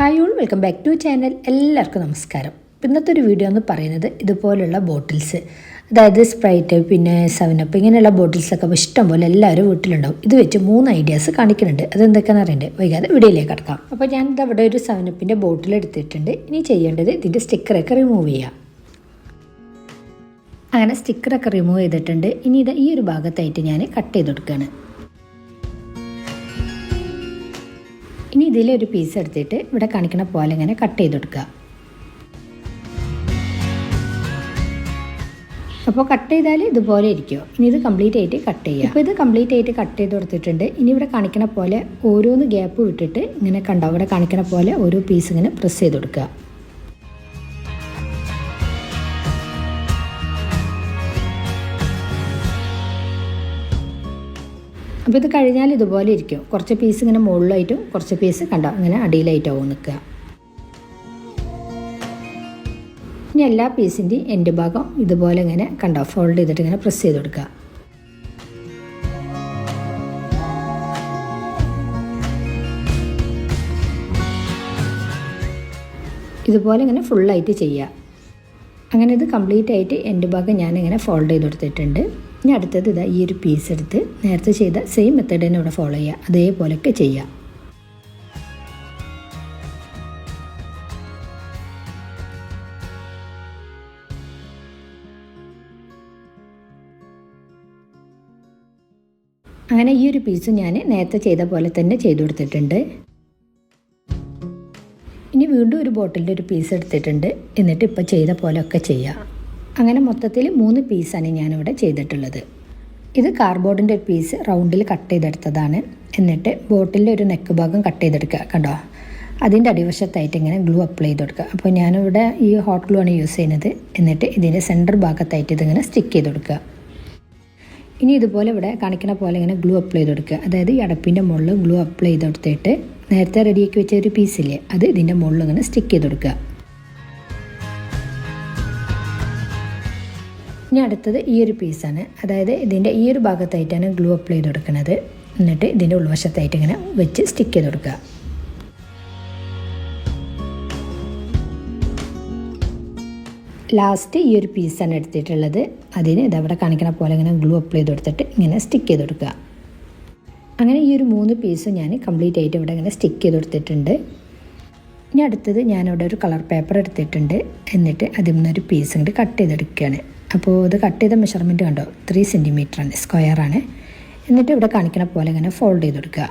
Hi all welcome back to channel. എല്ലാവർക്കും നമസ്കാരം. ഇന്നത്തെ ഒരു വീഡിയോ എന്ന് പറയുന്നത് ഇതുപോലുള്ള ബോട്ടിൽസ് അതായത് സ്പ്രൈറ്റ് പിന്നെ സെവനപ്പ് ഇങ്ങനെയുള്ള ബോട്ടിൽസൊക്കെ ഇഷ്ടം പോലെ എല്ലാവരും വീട്ടിലുണ്ടാവും. ഇത് വെച്ച് മൂന്ന് ഐഡിയാസ് കാണിക്കുന്നുണ്ട്. അതെന്തൊക്കെയാണെന്ന് അറിയണ്ടേ? വൈകാതെ വീഡിയോയിലേക്ക് കിടക്കാം. അപ്പോൾ ഞാനിത് അവിടെ ഒരു സെവനപ്പിന്റെ ബോട്ടിൽ എടുത്തിട്ടുണ്ട്. ഇനി ചെയ്യേണ്ടത് ഇതിന്റെ സ്റ്റിക്കറൊക്കെ റിമൂവ് ചെയ്യാം. അങ്ങനെ സ്റ്റിക്കറൊക്കെ റിമൂവ് ചെയ്തിട്ടുണ്ട്. ഇനി ഇത് ഈ ഒരു ഭാഗത്തായിട്ട് ഞാൻ കട്ട് ചെയ്ത് കൊടുക്കുകയാണ് ഇനി ഇതിലൊരു പീസ് എടുത്തിട്ട് ഇവിടെ കാണിക്കുന്ന പോലെ ഇങ്ങനെ കട്ട് ചെയ്ത് കൊടുക്കുക. അപ്പോൾ കട്ട് ചെയ്താൽ ഇതുപോലെ ഇരിക്കും. ഇനി ഇത് കംപ്ലീറ്റ് ആയിട്ട് കട്ട് ചെയ്യുക. അപ്പോൾ ഇത് കംപ്ലീറ്റ് ആയിട്ട് കട്ട് ചെയ്ത് കൊടുത്തിട്ടുണ്ട്. ഇനി ഇവിടെ കാണിക്കണ പോലെ ഓരോന്ന് ഗ്യാപ്പ് വിട്ടിട്ട് ഇങ്ങനെ കണ്ടോ? ഇവിടെ കാണിക്കണ പോലെ ഓരോ പീസ് ഇങ്ങനെ പ്രസ് ചെയ്ത് കൊടുക്കുക. അപ്പോൾ ഇത് കഴിഞ്ഞാൽ ഇതുപോലെ ഇരിക്കും. കുറച്ച് പീസ് ഇങ്ങനെ മുകളിലായിട്ടും കുറച്ച് പീസ് കണ്ടോ? ഇങ്ങനെ അടിയിലായിട്ടാവും നിൽക്കുക. ഇനി എല്ലാ പീസിന്റെയും എന്റെ ഭാഗം ഇതുപോലെ ഇങ്ങനെ കണ്ടോ? ഫോൾഡ് ചെയ്തിട്ട് ഇങ്ങനെ പ്രസ് ചെയ്ത് കൊടുക്കുക. ഇതുപോലെ ഇങ്ങനെ ഫുള്ളായിട്ട് ചെയ്യുക. അങ്ങനെ ഇത് കംപ്ലീറ്റ് ആയിട്ട് എന്റെ ഭാഗം ഞാനിങ്ങനെ ഫോൾഡ് ചെയ്ത് കൊടുത്തിട്ടുണ്ട്. ഇനി അടുത്തത് ഇതാ ഈ ഒരു പീസ് എടുത്ത് നേരത്തെ ചെയ്ത സെയിം മെത്തേഡ് തന്നെ ഇവിടെ ഫോളോ ചെയ്യുക. അതേപോലെയൊക്കെ ചെയ്യുക. അങ്ങനെ ഈ ഒരു പീസ് ഞാൻ നേരത്തെ ചെയ്ത പോലെ തന്നെ ചെയ്തു കൊടുത്തിട്ടുണ്ട്. ഇനി വീണ്ടും ഒരു ബോട്ടിലിന്റെ ഒരു പീസ് എടുത്തിട്ടുണ്ട്. എന്നിട്ട് ഇപ്പോൾ ചെയ്ത പോലെയൊക്കെ ചെയ്യാം. അങ്ങനെ മൊത്തത്തിൽ മൂന്ന് പീസാണ് ഞാനിവിടെ ചെയ്തിട്ടുള്ളത്. ഇത് കാർബോർഡിന്റെ ഒരു പീസ് റൗണ്ടിൽ കട്ട് ചെയ്തെടുത്തതാണ്. എന്നിട്ട് ബോട്ടിലിന്റെ ഒരു നെക്ക് ഭാഗം കട്ട് ചെയ്തെടുക്കുക കണ്ടോ? അതിന്റെ അടിവശത്തായിട്ട് ഇങ്ങനെ ഗ്ലൂ അപ്ലൈ ചെയ്ത് കൊടുക്കുക അപ്പോൾ ഞാനിവിടെ ഈ ഹോട്ട് ഗ്ലൂ ആണ് യൂസ് ചെയ്യുന്നത്. എന്നിട്ട് ഇതിന്റെ സെന്റർ ഭാഗത്തായിട്ട് ഇതിങ്ങനെ സ്റ്റിക്ക് ചെയ്ത് കൊടുക്കുക ഇനി ഇതുപോലെ ഇവിടെ കാണിക്കുന്ന പോലെ ഇങ്ങനെ ഗ്ലൂ അപ്ലൈ ചെയ്ത് കൊടുക്കുക അതായത് ഈ അടപ്പിന്റെ മുകളിൽ ഗ്ലൂ അപ്ലൈ ചെയ്ത് കൊടുത്തിട്ട് നേരത്തെ റെഡിയാക്കി വെച്ച ഒരു പീസില്ലേ അത് ഇതിന്റെ മുകളിൽ ഇങ്ങനെ സ്റ്റിക്ക് ചെയ്ത് കൊടുക്കുക ഇനി അടുത്തത് ഈ ഒരു പീസാണ് അതായത് ഇതിന്റെ ഈ ഒരു ഭാഗത്തായിട്ടാണ് ഗ്ലൂ അപ്ലൈ ചെയ്ത് കൊടുക്കുന്നത് എന്നിട്ട് ഇതിന്റെ ഉൾവശത്തായിട്ട് ഇങ്ങനെ വെച്ച് സ്റ്റിക്ക് ചെയ്ത് കൊടുക്കുക ലാസ്റ്റ് ഈ ഒരു പീസാണ് എടുത്തിട്ടുള്ളത്. അതിന് ഇതവിടെ കാണിക്കുന്ന പോലെ ഇങ്ങനെ ഗ്ലൂ അപ്ലൈ ചെയ്ത് കൊടുത്തിട്ട് ഇങ്ങനെ സ്റ്റിക്ക് ചെയ്ത് കൊടുക്കുക അങ്ങനെ ഈ ഒരു മൂന്ന് പീസും ഞാൻ കംപ്ലീറ്റ് ആയിട്ട് ഇവിടെ ഇങ്ങനെ സ്റ്റിക്ക് ചെയ്ത് കൊടുത്തിട്ടുണ്ട് ഇനി അടുത്തത് ഞാനിവിടെ ഒരു കളർ പേപ്പർ എടുത്തിട്ടുണ്ട്. എന്നിട്ട് അതിൽ നിന്നൊരു പീസ് ഇങ്ങോട്ട് കട്ട് ചെയ്തെടുക്കുകയാണ്. അപ്പോൾ ഇത് കട്ട് ചെയ്ത മെഷർമെന്റ് കണ്ടോ? ത്രീ സ്ക്വയർ ആണ് എന്നിട്ട് ഇവിടെ കാണിക്കണ പോലെ ഇങ്ങനെ ഫോൾഡ് ചെയ്ത് കൊടുക്കുക.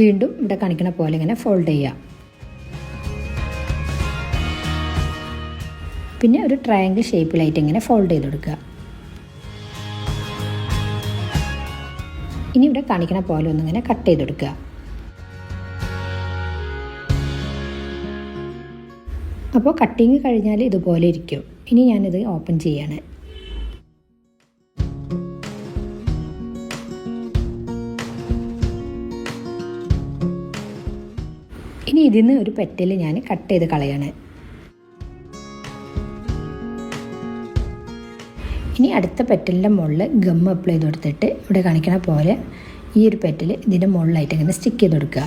വീണ്ടും ഇവിടെ കാണിക്കണ പോലെ ഇങ്ങനെ ഫോൾഡ് ചെയ്യുക. പിന്നെ ഒരു ട്രയാങ്കിൾ ഷേപ്പിലായിട്ട് ഇങ്ങനെ ഫോൾഡ് ചെയ്ത് കൊടുക്കുക. ഇനി ഇവിടെ കാണിക്കണ പോലെ ഒന്നിങ്ങനെ കട്ട് ചെയ്ത് കൊടുക്കുക. അപ്പോൾ കട്ടിങ് കഴിഞ്ഞാൽ ഇതുപോലെ ഇരിക്കും. ഇനി ഞാനിത് ഓപ്പൺ ചെയ്യാണ്. ഇനി ഇതിൽ നിന്ന് ഒരു പെറ്റൽ ഞാൻ കട്ട് ചെയ്ത് കളയാണ്. ഇനി അടുത്ത പെറ്റലിന്റെ മുകളിൽ ഗം അപ്ലൈ ചെയ്ത് കൊടുത്തിട്ട് ഇവിടെ കാണിക്കണ പോലെ ഈ ഒരു പെറ്റൽ ഇതിന്റെ മുകളിലായിട്ട് ഇങ്ങനെ സ്റ്റിക്ക് ചെയ്ത് കൊടുക്കുക.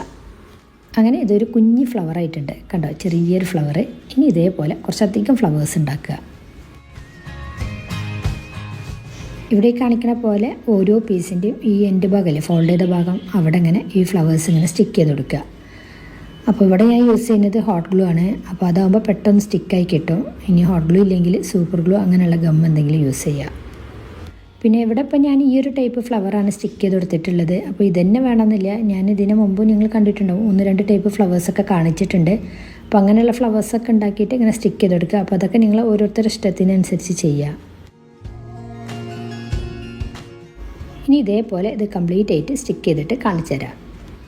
അങ്ങനെ ഇതൊരു കുഞ്ഞി ഫ്ലവർ ആയിട്ടുണ്ട്. കണ്ടോ? ചെറിയൊരു ഫ്ലവർ ഇനി ഇതേപോലെ കുറച്ചധികം ഫ്ലവേഴ്സ് ഉണ്ടാക്കുക. ഇവിടെ കാണിക്കുന്ന പോലെ ഓരോ പീസിന്റെയും ഈ എന്റെ ഭാഗമല്ലേ ഫോൾഡ് ചെയ്ത ഭാഗം അവിടെ ഇങ്ങനെ ഈ ഫ്ലവേഴ്സ് ഇങ്ങനെ സ്റ്റിക്ക് ചെയ്ത് കൊടുക്കുക. അപ്പോൾ ഇവിടെ ഞാൻ യൂസ് ചെയ്യുന്നത് ഹോട്ട് ഗ്ലൂ ആണ്. അപ്പോൾ അതാകുമ്പോൾ പെട്ടെന്ന് സ്റ്റിക്കായി കിട്ടും. ഇനി ഹോട്ട് ഗ്ലൂ ഇല്ലെങ്കിൽ സൂപ്പർ ഗ്ലൂ അങ്ങനെയുള്ള ഗം എന്തെങ്കിലും യൂസ് ചെയ്യുക പിന്നെ ഇവിടെ ഇപ്പം ഞാൻ ഈ ഒരു ടൈപ്പ് ഫ്ലവറാണ് സ്റ്റിക്ക് ചെയ്ത് കൊടുത്തിട്ടുള്ളത്. അപ്പോൾ ഇതന്നെ വേണമെന്നില്ല. ഞാൻ ഇതിന് മുമ്പ് നിങ്ങൾ കണ്ടിട്ടുണ്ടാവും. ഒന്ന് രണ്ട് ടൈപ്പ് ഫ്ലവേഴ്സൊക്കെ കാണിച്ചിട്ടുണ്ട്. അപ്പോൾ അങ്ങനെയുള്ള ഫ്ലവേഴ്സൊക്കെ ഉണ്ടാക്കിയിട്ട് ഇങ്ങനെ സ്റ്റിക്ക് ചെയ്ത് കൊടുക്കുക. അപ്പോൾ അതൊക്കെ നിങ്ങൾ ഓരോരുത്തരുടെ ഇഷ്ടത്തിനനുസരിച്ച് ചെയ്യുക. ഇനി ഇതേപോലെ ഇത് കംപ്ലീറ്റ് ആയിട്ട് സ്റ്റിക്ക് ചെയ്തിട്ട് കാണിച്ചു തരാം.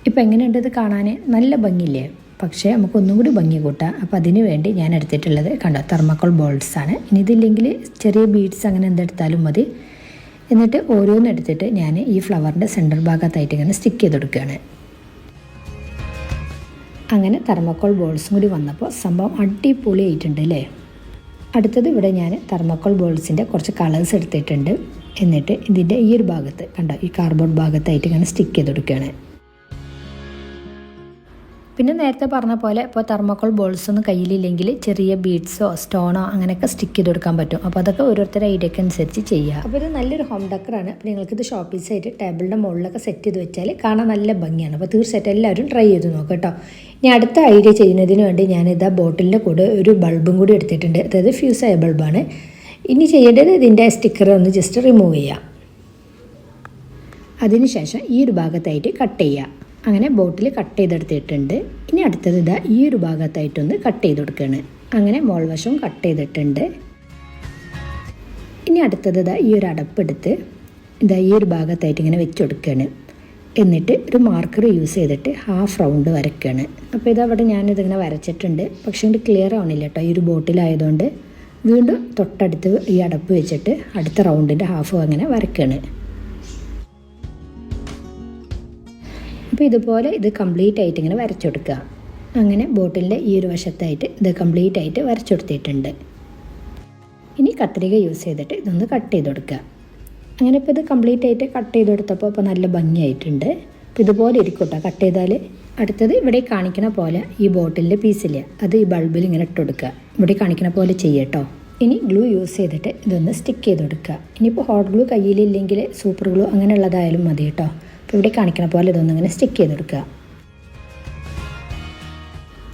ഇപ്പോൾ എങ്ങനെയുണ്ട് ഇത് കാണാൻ? നല്ല ഭംഗിയില്ലേ? പക്ഷേ നമുക്കൊന്നും കൂടി ഭംഗി കൂട്ടാം. അപ്പോൾ അതിന് വേണ്ടി ഞാൻ എടുത്തിട്ടുള്ളത് കണ്ടോ? തെർമക്കോൾ ബോൾസ് ആണ്. ഇനി ഇതില്ലെങ്കിൽ ചെറിയ ബീഡ്സ് അങ്ങനെ എന്തെടുത്താലും മതി. എന്നിട്ട് ഓരോന്നെടുത്തിട്ട് ഞാൻ ഈ ഫ്ലവറിന്റെ സെന്റർ ഭാഗത്തായിട്ട് ഇങ്ങനെ സ്റ്റിക്ക് ചെയ്ത് കൊടുക്കുകയാണ് അങ്ങനെ തെർമക്കോൾ ബോൾസും കൂടി വന്നപ്പോൾ സംഭവം അടിപൊളിയായിട്ടുണ്ട് അല്ലേ അടുത്തത് ഇവിടെ ഞാൻ തെർമക്കോൾ ബോൾസിന്റെ കുറച്ച് കളേഴ്സ് എടുത്തിട്ടുണ്ട്. എന്നിട്ട് ഇതിന്റെ ഈ ഒരു ഭാഗത്ത് കണ്ടോ ഈ കാർഡ്ബോർഡ് ഭാഗത്തായിട്ട് ഇങ്ങനെ സ്റ്റിക്ക് ചെയ്ത് കൊടുക്കുകയാണ് പിന്നെ നേരത്തെ പറഞ്ഞ പോലെ ഇപ്പോൾ തെർമോക്കോൾ ബോൾസ് ഒന്നും കയ്യിലില്ലെങ്കിൽ ചെറിയ ബീഡ്സോ സ്റ്റോണോ അങ്ങനെയൊക്കെ സ്റ്റിക്ക് ചെയ്ത് കൊടുക്കാൻ പറ്റും. അപ്പോൾ അതൊക്കെ ഓരോരുത്തരുടെ ഐഡിയക്ക് അനുസരിച്ച് ചെയ്യുക. അപ്പോൾ ഇത് നല്ലൊരു ഹോം ഡെക്കറാണ് അപ്പോൾ നിങ്ങൾക്കിത് ഷോപ്പീസായിട്ട് ടേബിളിന്റെ മുകളിലൊക്കെ സെറ്റ് ചെയ്ത് വെച്ചാൽ കാണാൻ നല്ല ഭംഗിയാണ്. അപ്പോൾ തീർച്ചയായിട്ടും എല്ലാവരും ട്രൈ ചെയ്ത് നോക്കാം കേട്ടോ. ഇനി അടുത്ത ഐഡിയ ചെയ്യുന്നതിന് വേണ്ടി ഞാനിതാ ബോട്ടിലിന്റെ കൂടെ ഒരു ബൾബും കൂടി എടുത്തിട്ടുണ്ട്. അതായത് ഫ്യൂസായ ബൾബാണ് ഇനി ചെയ്യേണ്ടത് ഇതിന്റെ സ്റ്റിക്കർ ഒന്ന് ജസ്റ്റ് റിമൂവ് ചെയ്യുക. അതിനുശേഷം ഈ ഒരു ഭാഗത്തായിട്ട് കട്ട് ചെയ്യുക. അങ്ങനെ ബോട്ടിൽ കട്ട് ചെയ്തെടുത്തിട്ടുണ്ട്. ഇനി അടുത്തത് ഇതാ ഈ ഒരു ഭാഗത്തായിട്ടൊന്ന് കട്ട് ചെയ്ത് കൊടുക്കുകയാണ് അങ്ങനെ മോൾ വശവും കട്ട് ചെയ്തിട്ടുണ്ട്. ഇനി അടുത്തത് ഇതാ ഈ ഒരു അടപ്പെടുത്ത് ഇതാ ഈ ഒരു ഭാഗത്തായിട്ട് ഇങ്ങനെ വെച്ച് കൊടുക്കുകയാണ് എന്നിട്ട് ഒരു മാർക്കർ യൂസ് ചെയ്തിട്ട് ഹാഫ് റൗണ്ട് വരയ്ക്കുകയാണ് അപ്പോൾ ഇതവിടെ ഞാനിതിങ്ങനെ വരച്ചിട്ടുണ്ട്. പക്ഷേ ഇത് ക്ലിയർ ആവണില്ല കേട്ടോ. ഈ ഒരു ബോട്ടിലായതുകൊണ്ട് വീണ്ടും തൊട്ടടുത്ത് ഈ അടപ്പ് വെച്ചിട്ട് അടുത്ത റൗണ്ടിന്റെ ഹാഫ് അങ്ങനെ വരയ്ക്കുകയാണ് അപ്പോൾ ഇതുപോലെ ഇത് കംപ്ലീറ്റ് ആയിട്ട് ഇങ്ങനെ വരച്ചെടുക്കുക. അങ്ങനെ ബോട്ടിലിന്റെ ഈ ഒരു വശത്തായിട്ട് ഇത് കംപ്ലീറ്റ് ആയിട്ട് വരച്ചെടുത്തിട്ടുണ്ട്. ഇനി കത്രിക യൂസ് ചെയ്തിട്ട് ഇതൊന്ന് കട്ട് ചെയ്ത് കൊടുക്കുക അങ്ങനെ ഇപ്പോൾ ഇത് കംപ്ലീറ്റ് ആയിട്ട് കട്ട് ചെയ്ത് കൊടുത്തപ്പോൾ ഇപ്പോൾ നല്ല ഭംഗിയായിട്ടുണ്ട്. അപ്പോൾ ഇതുപോലെ ഇരിക്കും കേട്ടോ കട്ട് ചെയ്താൽ അടുത്തത് ഇവിടെ കാണിക്കുന്ന പോലെ ഈ ബോട്ടിലിന്റെ പീസില്ല അത് ഈ ബൾബിൽ ഇങ്ങനെ ഇട്ട് കൊടുക്കുക ഇവിടെ കാണിക്കുന്ന പോലെ ചെയ്യട്ടോ. ഇനി ഗ്ലൂ യൂസ് ചെയ്തിട്ട് ഇതൊന്ന് സ്റ്റിക്ക് ചെയ്ത് കൊടുക്കുക ഇനിയിപ്പോൾ ഹോട്ട് ഗ്ലൂ കയ്യിലില്ലെങ്കിൽ സൂപ്പർ ഗ്ലൂ അങ്ങനെയുള്ളതായാലും മതി കേട്ടോ അപ്പോൾ ഇവിടെ കാണിക്കുന്ന പോലെ ഇതൊന്നും ഇങ്ങനെ സ്റ്റിക്ക് ചെയ്തെടുക്കുക.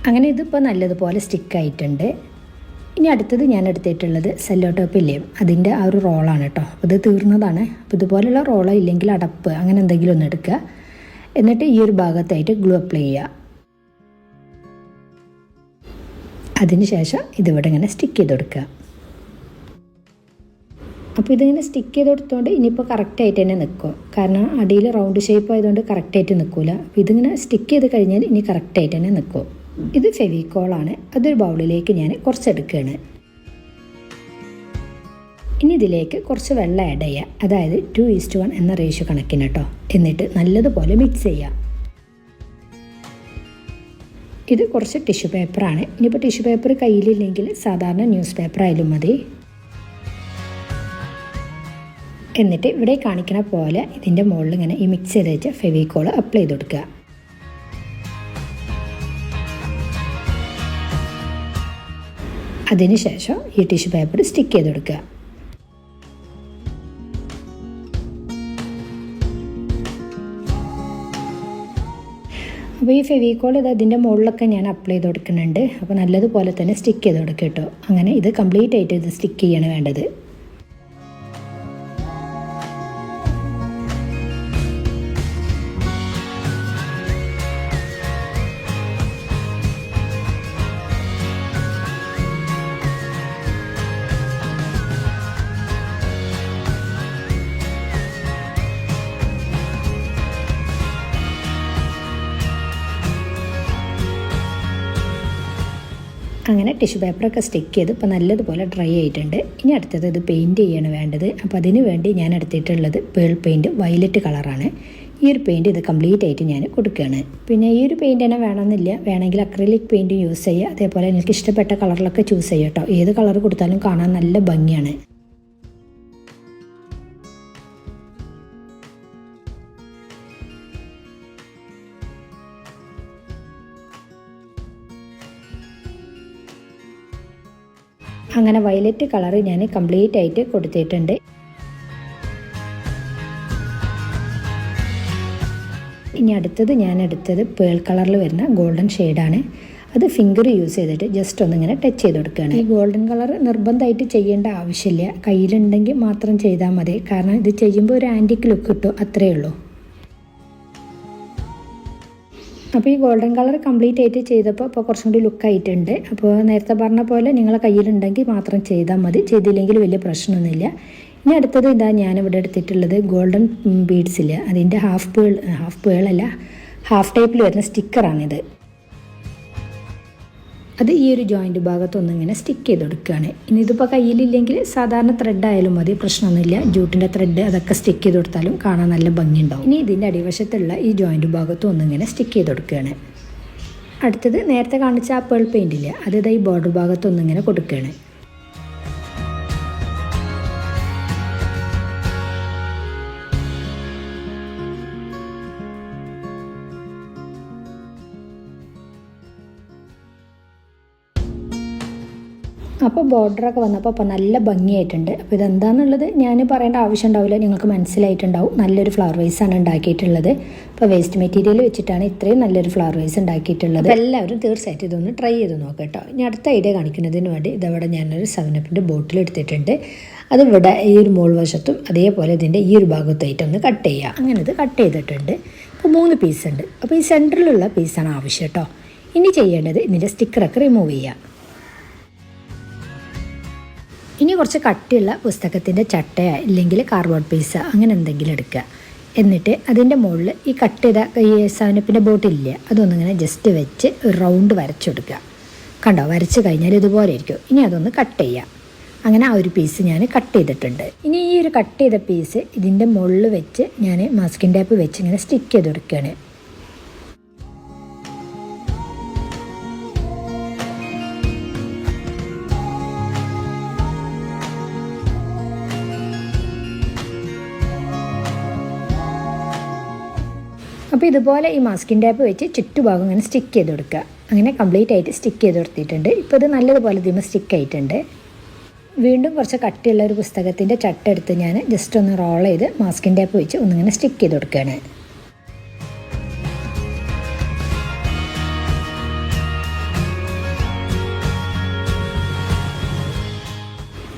അങ്ങനെ ഇതിപ്പോൾ നല്ലതുപോലെ സ്റ്റിക്കായിട്ടുണ്ട് ഇനി അടുത്തത് ഞാൻ എടുത്തിട്ടുള്ളത് സെല്ലോ ടോപ്പ് ഇല്ലേ? അതിന്റെ ആ ഒരു റോളാണ് കേട്ടോ ഇത് തീർന്നതാണ്. അപ്പോൾ ഇതുപോലെയുള്ള റോളോ ഇല്ലെങ്കിൽ അടപ്പ് അങ്ങനെ എന്തെങ്കിലും ഒന്ന് എടുക്കുക. എന്നിട്ട് ഈ ഒരു ഭാഗത്തായിട്ട് ഗ്ലൂ അപ്ലൈ ചെയ്യുക. അതിനുശേഷം ഇതിവിടെ ഇങ്ങനെ സ്റ്റിക്ക് ചെയ്ത് കൊടുക്കുക അപ്പോൾ ഇതിങ്ങനെ സ്റ്റിക്ക് ചെയ്ത് കൊടുത്തോണ്ട് ഇനിയിപ്പോൾ കറക്റ്റായിട്ട് തന്നെ നിൽക്കും കാരണം അടിയിൽ റൗണ്ട് ഷേപ്പ് ആയതുകൊണ്ട് കറക്റ്റായിട്ട് നിൽക്കില്ല അപ്പോൾ ഇതിങ്ങനെ സ്റ്റിക്ക് ചെയ്ത് കഴിഞ്ഞാൽ ഇനി കറക്റ്റായിട്ട് തന്നെ നിൽക്കും ഇത് ഫെവിക്കോളാണ് അതൊരു ബൗളിലേക്ക് ഞാൻ കുറച്ച് കുറച്ചെടുക്കുകയാണ് ഇനി ഇതിലേക്ക് കുറച്ച് വെള്ളം ആഡ് ചെയ്യുക. അതായത് ടു ഈസ്റ്റ് വൺ എന്ന റേഷ്യോ കണക്കിന് കേട്ടോ എന്നിട്ട് നല്ലതുപോലെ മിക്സ് ചെയ്യുക. ഇത് കുറച്ച് ടിഷ്യൂ പേപ്പറാണ് ഇനിയിപ്പോൾ ടിഷ്യൂ പേപ്പർ കയ്യിലില്ലെങ്കിൽ സാധാരണ ന്യൂസ് പേപ്പർ ആയാലും മതി. എന്നിട്ട് ഇവിടെ കാണിക്കുന്ന പോലെ ഇതിന്റെ മുകളിൽ ഇങ്ങനെ ഈ മിക്സ് ചെയ്ത് വെച്ച ഫെവിക്കോൾ അപ്ലൈ ചെയ്ത് കൊടുക്കുക. അതിനുശേഷം ഈ ടിഷ്യൂ പേപ്പർ സ്റ്റിക്ക് ചെയ്ത് കൊടുക്കുക. അപ്പോൾ ഈ ഫെവിക്കോൾ ഇത് അതിന്റെ മുകളിലൊക്കെ ഞാൻ അപ്ലൈ ചെയ്ത് കൊടുക്കുന്നുണ്ട്. അപ്പോൾ നല്ലതുപോലെ തന്നെ സ്റ്റിക്ക് ചെയ്ത് കൊടുക്കുക കേട്ടോ. അങ്ങനെ ഇത് കംപ്ലീറ്റ് ആയിട്ട് ഇത് സ്റ്റിക്ക് ചെയ്യാണ് വേണ്ടത്. അങ്ങനെ ടിഷ്യൂ പേപ്പറൊക്കെ സ്റ്റിക്ക് ചെയ്ത് ഇപ്പോൾ നല്ലതുപോലെ ഡ്രൈ ആയിട്ടുണ്ട്. ഇനി അടുത്തത് ഇത് പെയിന്റ് ചെയ്യാണ് വേണ്ടത്. അപ്പോൾ അതിന് വേണ്ടി ഞാൻ എടുത്തിട്ടുള്ളത് പേൾ പെയിന്റ് വയലറ്റ് കളറാണ് ഈ ഒരു പെയിന്റ് ഇത് കംപ്ലീറ്റ് ആയിട്ട് ഞാൻ കൊടുക്കുകയാണ്. പിന്നെ ഈ ഒരു പെയിന്റ് തന്നെ വേണമെന്നില്ല. വേണമെങ്കിൽ അക്രലിക് പെയിന്റ് യൂസ് ചെയ്യുക. അതേപോലെ എനിക്ക് ഇഷ്ടപ്പെട്ട കളറിലൊക്കെ ചൂസ് ചെയ്യാം കേട്ടോ. ഏത് കളർ കൊടുത്താലും കാണാൻ നല്ല ഭംഗിയാണ്. അങ്ങനെ വയലറ്റ് കളർ ഞാൻ കംപ്ലീറ്റ് ആയിട്ട് കൊടുത്തിട്ടുണ്ട്. ഇനി അടുത്തത് ഞാൻ എടുത്തത് പേൾ കളറിൽ വരുന്ന ഗോൾഡൻ ഷെയ്ഡാണ് അത് ഫിംഗർ യൂസ് ചെയ്തിട്ട് ജസ്റ്റ് ഒന്നിങ്ങനെ ടച്ച് ചെയ്ത് കൊടുക്കുകയാണ്. ഈ ഗോൾഡൻ കളർ നിർബന്ധമായിട്ട് ചെയ്യേണ്ട ആവശ്യമില്ല. കയ്യിലുണ്ടെങ്കിൽ മാത്രം ചെയ്താൽ മതി. കാരണം ഇത് ചെയ്യുമ്പോൾ ഒരു ആന്റിക് ലുക്ക് കിട്ടും. അത്രയേ ഉള്ളൂ. അപ്പോൾ ഈ ഗോൾഡൻ കളർ കംപ്ലീറ്റ് ആയിട്ട് ചെയ്തപ്പോൾ അപ്പോൾ കുറച്ചും കൂടി ലുക്കായിട്ടുണ്ട് അപ്പോൾ നേരത്തെ പറഞ്ഞ പോലെ നിങ്ങളെ കയ്യിലുണ്ടെങ്കിൽ മാത്രം ചെയ്താൽ മതി. ചെയ്തില്ലെങ്കിൽ വലിയ പ്രശ്നമൊന്നുമില്ല. ഇനി അടുത്തത് ഇതാ ഞാനിവിടെ എടുത്തിട്ടുള്ളത് ഗോൾഡൻ ബീഡ്സിൽ അതിന്റെ ഹാഫ് പേൾ ഹാഫ് പേളല്ല ഹാഫ് ടൈപ്പിൽ വരുന്ന സ്റ്റിക്കറാണിത് അത് ഈ ഒരു ജോയിന്റ് ഭാഗത്തൊന്ന് ഇങ്ങനെ സ്റ്റിക്ക് ചെയ്ത് കൊടുക്കുകയാണ് ഇനി ഇതിപ്പോൾ കയ്യിലില്ലെങ്കിൽ സാധാരണ ത്രെഡ് ആയാലും മതി പ്രശ്നമൊന്നുമില്ല. ജൂട്ടിന്റെ ത്രെഡ് അതൊക്കെ സ്റ്റിക്ക് ചെയ്ത് കൊടുത്താലും കാണാൻ നല്ല ഭംഗിയുണ്ടാവും. ഇനി ഇതിന്റെ അടിവശത്തുള്ള ഈ ജോയിന്റ് ഭാഗത്തും ഒന്നിങ്ങനെ സ്റ്റിക്ക് ചെയ്ത് കൊടുക്കുകയാണ് അടുത്തത് നേരത്തെ കാണിച്ച ആ പേൾ പെയിന്റ് ഇല്ല ഈ ബോർഡർ ഭാഗത്തൊന്നിങ്ങനെ കൊടുക്കുകയാണ്. അപ്പോൾ ബോർഡറൊക്കെ വന്നപ്പോൾ അപ്പോൾ നല്ല ഭംഗിയായിട്ടുണ്ട്. അപ്പോൾ ഇതെന്താണെന്നുള്ളത് ഞാൻ പറയേണ്ട ആവശ്യം ഉണ്ടാവില്ല. നിങ്ങൾക്ക് മനസ്സിലായിട്ടുണ്ടാവും. നല്ലൊരു ഫ്ലവർ ആണ് ഉണ്ടാക്കിയിട്ടുള്ളത്. അപ്പോൾ വേസ്റ്റ് മെറ്റീരിയൽ വെച്ചിട്ടാണ് ഇത്രയും നല്ലൊരു ഫ്ലവർ വൈസ് ഉണ്ടാക്കിയിട്ടുള്ളത്. എല്ലാവരും തീർച്ചയായിട്ടും ഇതൊന്ന് ട്രൈ ചെയ്ത് നോക്കാം കേട്ടോ ഇനി അടുത്ത ഐഡിയ കാണിക്കുന്നതിന് വേണ്ടി ഇതവിടെ ഞാനൊരു സെവനപ്പിന്റെ ബോട്ടിൽ എടുത്തിട്ടുണ്ട്. അത് ഇവിടെ ഈ ഒരു മോൾ വശത്തും അതേപോലെ ഇതിന്റെ ഈ ഒരു ഭാഗത്തായിട്ട് ഒന്ന് കട്ട് ചെയ്യുക അങ്ങനെ ഇത് കട്ട് ചെയ്തിട്ടുണ്ട്. അപ്പോൾ മൂന്ന് പീസ് ഉണ്ട്. അപ്പോൾ ഈ സെന്ററിലുള്ള പീസാണ് ആവശ്യം കേട്ടോ ഇനി ചെയ്യേണ്ടത് ഇതിന്റെ സ്റ്റിക്കറൊക്കെ റിമൂവ് ചെയ്യുക ഇനി കുറച്ച് കട്ടിയുള്ള പുസ്തകത്തിന്റെ ചട്ടയോ ഇല്ലെങ്കിൽ കാർബോർഡ് പീസ് അങ്ങനെ എന്തെങ്കിലും എടുക്കുക. എന്നിട്ട് അതിന്റെ മുകളിൽ ഈ കട്ട് ചെയ്ത ഈ സാധനപ്പിന്റെ ബോട്ടില്ല അതൊന്നിങ്ങനെ ജസ്റ്റ് വെച്ച് ഒരു റൗണ്ട് വരച്ചെടുക്കുക കണ്ടോ? വരച്ച് കഴിഞ്ഞാൽ ഇതുപോലെ ഇരിക്കും. ഇനി അതൊന്ന് കട്ട് ചെയ്യാം. അങ്ങനെ ആ ഒരു പീസ് ഞാൻ കട്ട് ചെയ്തിട്ടുണ്ട്. ഇനി ഈ ഒരു കട്ട് ചെയ്ത പീസ് ഇതിന്റെ മുകളിൽ വെച്ച് ഞാൻ മാസ്കിൻ ടേപ്പ് വെച്ച് ഇങ്ങനെ സ്റ്റിക്ക് ചെയ്ത് അപ്പോൾ ഇതുപോലെ ഈ മാസ്കിൻ ടാപ്പ് വെച്ച് ചുറ്റുഭാഗം ഇങ്ങനെ സ്റ്റിക്ക് ചെയ്ത് കൊടുക്കുക അങ്ങനെ കംപ്ലീറ്റ് ആയിട്ട് സ്റ്റിക്ക് ചെയ്ത് കൊടുത്തിട്ടുണ്ട് ഇപ്പോൾ ഇത് നല്ലതുപോലെ ഇതിമ സ്റ്റിക്ക് ആയിട്ടുണ്ട്. വീണ്ടും കുറച്ച് കട്ടിയുള്ള ഒരു പുസ്തകത്തിന്റെ ചട്ട എടുത്ത് ഞാൻ ജസ്റ്റ് ഒന്ന് റോൾ ചെയ്ത് മാസ്കിൻ ടാപ്പ് വെച്ച് ഒന്നിങ്ങനെ സ്റ്റിക്ക് ചെയ്ത് കൊടുക്കുകയാണ്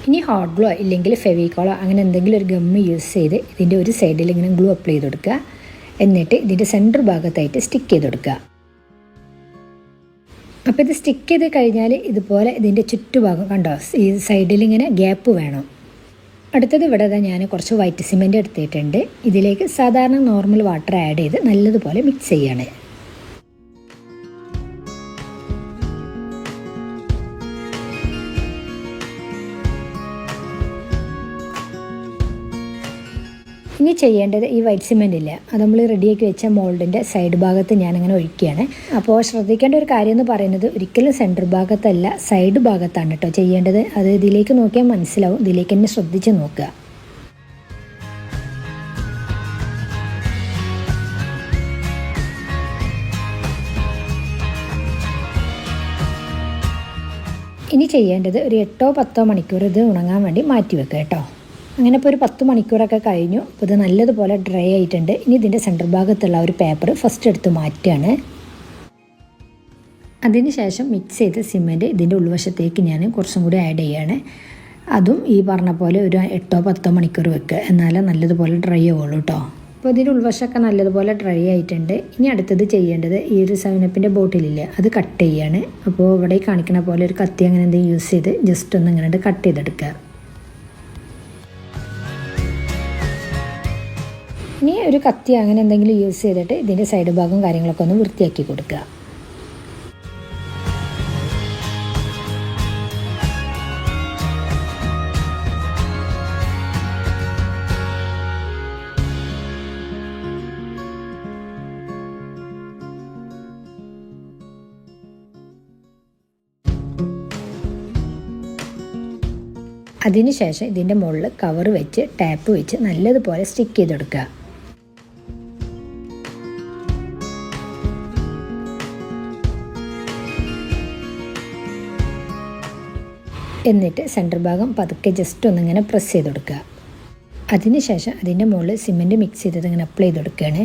ഇനി ഹോട്ട് ഗ്ലോ ഇല്ലെങ്കിൽ ഫെവിക്കോളോ അങ്ങനെ എന്തെങ്കിലും ഒരു ഗമ്മ് യൂസ് ചെയ്ത് ഇതിന്റെ ഒരു സൈഡിൽ ഇങ്ങനെ ഗ്ലൂ അപ്ലൈ ചെയ്ത് കൊടുക്കുക എന്നിട്ട് ഇതിന്റെ സെന്റർ ഭാഗത്തായിട്ട് സ്റ്റിക്ക് ചെയ്ത് കൊടുക്കുക അപ്പോൾ ഇത് സ്റ്റിക്ക് ചെയ്ത് കഴിഞ്ഞാൽ ഇതുപോലെ ഇതിന്റെ ചുറ്റുഭാഗം കണ്ടോ ഈ സൈഡിൽ ഇങ്ങനെ ഗ്യാപ്പ് വേണം. അടുത്തത് ഇവിടെ ഞാൻ കുറച്ച് വൈറ്റ് സിമെന്റ് എടുത്തിട്ടുണ്ട്. ഇതിലേക്ക് സാധാരണ നോർമൽ വാട്ടർ ആഡ് ചെയ്ത് നല്ലതുപോലെ മിക്സ് ചെയ്യാണ്. ഇനി ചെയ്യേണ്ടത് ഈ വൈറ്റ് സിമെന്റ് ഇല്ല. അത് നമ്മൾ റെഡിയാക്കി വെച്ച മോൾഡിന്റെ സൈഡ് ഭാഗത്ത് ഞാനങ്ങനെ ഒഴിക്കുകയാണ്. അപ്പോൾ ശ്രദ്ധിക്കേണ്ട ഒരു കാര്യം എന്ന് പറയുന്നത് ഒരിക്കലും സെന്റർ ഭാഗത്തല്ല സൈഡ് ഭാഗത്താണ് കേട്ടോ ചെയ്യേണ്ടത്. അത് ഇതിലേക്ക് നോക്കിയാൽ മനസ്സിലാവും. ഇതിലേക്ക് തന്നെ ശ്രദ്ധിച്ച് നോക്കുക. ഇനി ചെയ്യേണ്ടത് ഒരു എട്ടോ പത്തോ മണിക്കൂർ ഇത് ഉണങ്ങാൻ വേണ്ടി മാറ്റി വെക്കുക കേട്ടോ അങ്ങനെ ഇപ്പോൾ ഒരു പത്ത് മണിക്കൂറൊക്കെ കഴിഞ്ഞു. അപ്പോൾ ഇത് നല്ലതുപോലെ ഡ്രൈ ആയിട്ടുണ്ട്. ഇനി ഇതിന്റെ സെന്റർ ഭാഗത്തുള്ള ഒരു പേപ്പർ ഫസ്റ്റ് എടുത്ത് മാറ്റുകയാണ്. അതിന് ശേഷം മിക്സ് ചെയ്ത സിമെന്റ് ഇതിന്റെ ഉൾവശത്തേക്ക് ഞാൻ കുറച്ചും കൂടി ആഡ് ചെയ്യുകയാണ് അതും ഈ പറഞ്ഞ പോലെ ഒരു എട്ടോ പത്തോ മണിക്കൂർ വെക്കുക എന്നാലേ നല്ലതുപോലെ ഡ്രൈ ആവുള്ളൂ കേട്ടോ അപ്പോൾ ഇതിന്റെ ഉൾവശമൊക്കെ നല്ലതുപോലെ ഡ്രൈ ആയിട്ടുണ്ട്. ഇനി അടുത്തത് ചെയ്യേണ്ടത് ഈ ഒരു സെവനപ്പിന്റെ ബോട്ടിലില്ലേ അത് കട്ട് ചെയ്യാണ്. അപ്പോൾ ഇവിടെ കാണിക്കുന്ന പോലെ ഒരു കത്തി അങ്ങനെ എന്തെങ്കിലും യൂസ് ചെയ്ത് ജസ്റ്റ് ഒന്ന് ഇങ്ങനെ കട്ട് ചെയ്തെടുക്കുക. ഇനി ഒരു കത്തി അങ്ങനെ എന്തെങ്കിലും യൂസ് ചെയ്തിട്ട് ഇതിന്റെ സൈഡ് ഭാഗവും കാര്യങ്ങളൊക്കെ ഒന്ന് വൃത്തിയാക്കി കൊടുക്കുക. അതിനുശേഷം ഇതിന്റെ മുകളിൽ കവർ വെച്ച് ടാപ്പ് വെച്ച് നല്ലതുപോലെ സ്റ്റിക്ക് ചെയ്ത് എന്നിട്ട് സെന്റർ ഭാഗം പതുക്കെ ജസ്റ്റ് ഒന്നിങ്ങനെ പ്രസ് ചെയ്ത് കൊടുക്കുക. അതിനുശേഷം അതിന്റെ മുകളിൽ സിമെന്റ് മിക്സ് ചെയ്തത് ഇങ്ങനെ അപ്ലൈ ചെയ്ത് കൊടുക്കുകയാണ്.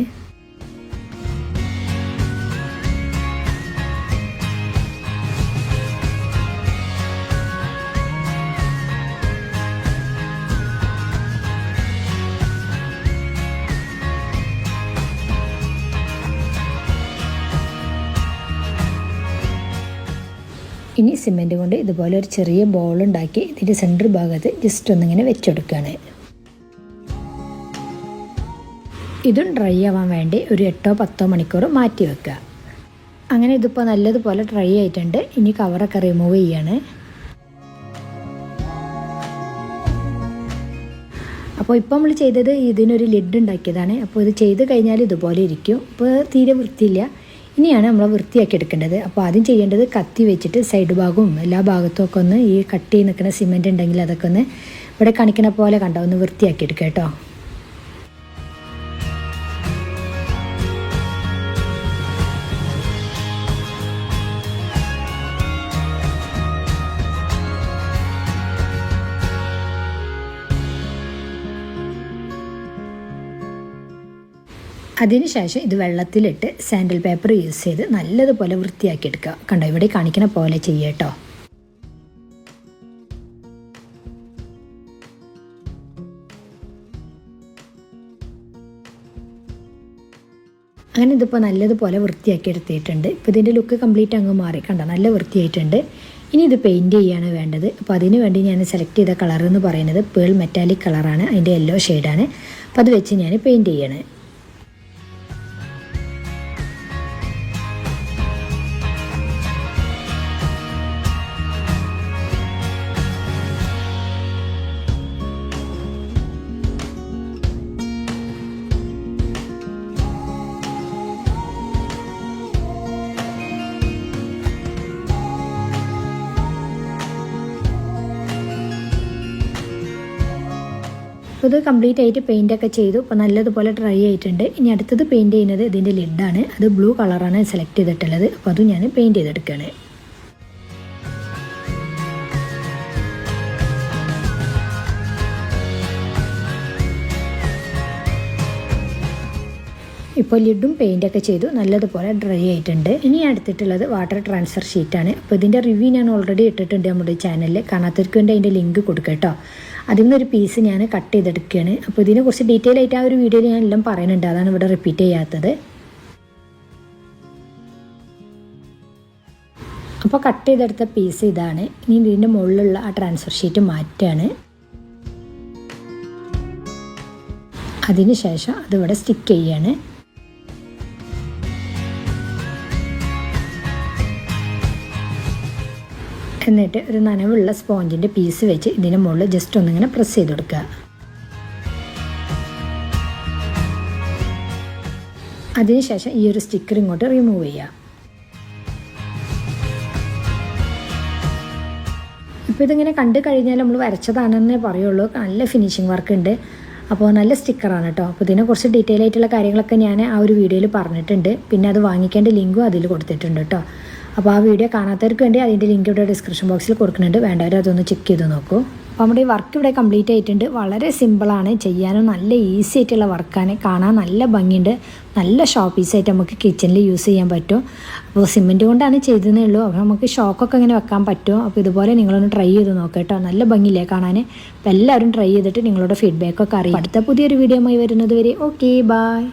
ഇനി സിമെന്റ് കൊണ്ട് ഇതുപോലെ ഒരു ചെറിയ ബോൾ ഉണ്ടാക്കി ഇതിന്റെ സെന്റർ ഭാഗത്ത് ജസ്റ്റ് ഒന്നിങ്ങനെ വെച്ചെടുക്കുകയാണ്. ഇതും ഡ്രൈ ആവാൻ വേണ്ടി ഒരു എട്ടോ പത്തോ മണിക്കൂർ മാറ്റി വെക്കുക. അങ്ങനെ ഇതിപ്പോൾ നല്ലതുപോലെ ഡ്രൈ ആയിട്ടുണ്ട്. ഇനി കവറൊക്കെ റിമൂവ് ചെയ്യാണ്. അപ്പോൾ ഇപ്പോൾ നമ്മൾ ചെയ്തത് ഇതിനൊരു ലിഡ് ഉണ്ടാക്കിയതാണ്. അപ്പോൾ ഇത് ചെയ്ത് കഴിഞ്ഞാൽ ഇതുപോലെ ഇരിക്കും. ഇപ്പോൾ തീരെ വൃത്തിയില്ല. ഇനിയാണ് നമ്മൾ വൃത്തിയാക്കി എടുക്കേണ്ടത്. അപ്പോൾ ആദ്യം ചെയ്യേണ്ടത് കത്തി വെച്ചിട്ട് സൈഡ് ഭാഗവും എല്ലാ ഭാഗത്തും ഒക്കെ ഒന്ന് ഈ കട്ടി നിൽക്കുന്ന സിമെന്റ് ഉണ്ടെങ്കിൽ അതൊക്കെ ഒന്ന് ഇവിടെ കാണിക്കുന്ന പോലെ കണ്ടോ? ഒന്ന് വൃത്തിയാക്കി എടുക്കാം കേട്ടോ. അതിനുശേഷം ഇത് വെള്ളത്തിലിട്ട് സാൻഡൽ പേപ്പർ യൂസ് ചെയ്ത് നല്ലതുപോലെ വൃത്തിയാക്കി എടുക്കുക കണ്ടോ ഇവിടെ കാണിക്കുന്ന പോലെ ചെയ്യട്ടോ അങ്ങനെ ഇതിപ്പോൾ നല്ലതുപോലെ വൃത്തിയാക്കി എടുത്തിട്ടുണ്ട് ഇപ്പോൾ ഇതിന്റെ ലുക്ക് കംപ്ലീറ്റ് അങ്ങ് മാറി. കണ്ടോ നല്ല വൃത്തിയായിട്ടുണ്ട്. ഇനി ഇത് പെയിന്റ് ചെയ്യാണ് വേണ്ടത്. അപ്പോൾ അതിന് വേണ്ടി ഞാൻ സെലക്ട് ചെയ്ത കളർ എന്ന് പറയുന്നത് പേൾ മെറ്റാലിക് കളറാണ് അതിന്റെ യെല്ലോ ഷെയ്ഡാണ് അപ്പോൾ അത് വെച്ച് ഞാൻ പെയിന്റ് ചെയ്യാണ്. അപ്പോൾ ഇത് കംപ്ലീറ്റ് ആയിട്ട് പെയിന്റ് ഒക്കെ ചെയ്തു. അപ്പോൾ നല്ലതുപോലെ ഡ്രൈ ആയിട്ടുണ്ട്. ഇനി അടുത്തത് പെയിന്റ് ചെയ്യുന്നത് ഇതിന്റെ ലിഡാണ് അത് ബ്ലൂ കളറാണ് സെലക്ട് ചെയ്തിട്ടുള്ളത്. അപ്പോൾ അതും ഞാൻ പെയിന്റ് ചെയ്തെടുക്കുകയാണ്. ഇപ്പോൾ ലിഡും പെയിന്റൊക്കെ ചെയ്തു. നല്ലതുപോലെ ഡ്രൈ ആയിട്ടുണ്ട്. ഇനി അടുത്തിട്ടുള്ളത് വാട്ടർ ട്രാൻസ്ഫർ ഷീറ്റാണ് അപ്പോൾ ഇതിന്റെ റിവ്യൂ ഞാൻ ഓൾറെഡി ഇട്ടിട്ടുണ്ട് നമ്മുടെ ചാനലിൽ കാണാത്തവർക്ക് വേണ്ടി അതിന്റെ ലിങ്ക് കൊടുക്കാം കേട്ടോ. അതിൽ നിന്നൊരു പീസ് ഞാൻ കട്ട് ചെയ്തെടുക്കുകയാണ്. അപ്പോൾ ഇതിനെ കുറച്ച് ഡീറ്റെയിൽ ആയിട്ട് ആ ഒരു വീഡിയോയിൽ ഞാൻ എല്ലാം പറയുന്നുണ്ട്. അതാണ് ഇവിടെ റിപ്പീറ്റ് ചെയ്യാത്തത്. അപ്പോൾ കട്ട് ചെയ്തെടുത്ത പീസ് ഇതാണ്. ഇനി ഇതിന്റെ മുകളിലുള്ള ആ ട്രാൻസ്ഫർ ഷീറ്റ് മാറ്റുകയാണ് അതിനുശേഷം അതിവിടെ സ്റ്റിക്ക് ചെയ്യാണ്. എന്നിട്ട് ഒരു നനവുള്ള സ്പോഞ്ചിന്റെ പീസ് വെച്ച് ഇതിന് മുകളിൽ ജസ്റ്റ് ഒന്നിങ്ങനെ പ്രസ് ചെയ്ത് കൊടുക്കുക അതിനുശേഷം ഈ ഒരു സ്റ്റിക്കർ ഇങ്ങോട്ട് റിമൂവ് ചെയ്യുക. ഇപ്പോൾ ഇതിങ്ങനെ കണ്ടു കഴിഞ്ഞാൽ നമ്മൾ വരച്ചതാണെന്നേ പറയുള്ളൂ. നല്ല ഫിനിഷിങ് വർക്ക് ഉണ്ട്. അപ്പോൾ നല്ല സ്റ്റിക്കറാണ് കേട്ടോ അപ്പോൾ ഇതിനെ കുറച്ച് ഡീറ്റെയിൽ ആയിട്ടുള്ള കാര്യങ്ങളൊക്കെ ഞാൻ ആ ഒരു വീഡിയോയിൽ പറഞ്ഞിട്ടുണ്ട്. പിന്നെ അത് വാങ്ങിക്കേണ്ട ലിങ്കും അതിൽ കൊടുത്തിട്ടുണ്ട് കേട്ടോ അപ്പോൾ ആ വീഡിയോ കാണാത്തവർക്ക് വേണ്ടി അതിന്റെ ലിങ്ക് ഇവിടെ ഡിസ്ക്രിപ്ഷൻ ബോക്സിൽ കൊടുക്കുന്നുണ്ട്. വേണ്ടവർ അതൊന്ന് ചെക്ക് ചെയ്ത് നോക്കൂ. അപ്പോൾ നമ്മുടെ ഈ വർക്ക് ഇവിടെ കംപ്ലീറ്റ് ആയിട്ടുണ്ട്. വളരെ സിമ്പിളാണ് ചെയ്യാനും നല്ല ഈസി ആയിട്ടുള്ള വർക്കാണ് കാണാൻ നല്ല ഭംഗിയുണ്ട്. നല്ല ഷോപ്പീസായിട്ട് നമുക്ക് കിച്ചണിൽ യൂസ് ചെയ്യാൻ പറ്റും. അപ്പോൾ സിമെന്റ് കൊണ്ടാണ് ചെയ്തതേ ഉള്ളൂ. അപ്പോൾ നമുക്ക് ഷോക്കൊക്കെ ഇങ്ങനെ വെക്കാൻ പറ്റും. അപ്പോൾ ഇതുപോലെ നിങ്ങളൊന്ന് ട്രൈ ചെയ്ത് നോക്കാം കേട്ടോ. നല്ല ഭംഗിയില്ലേ കാണാൻ? അപ്പോൾ എല്ലാവരും ട്രൈ ചെയ്തിട്ട് നിങ്ങളുടെ ഫീഡ്ബാക്കൊക്കെ അറിയാം അടുത്ത പുതിയൊരു വീഡിയോ ആയി വരുന്നത് വരെ. Okay bye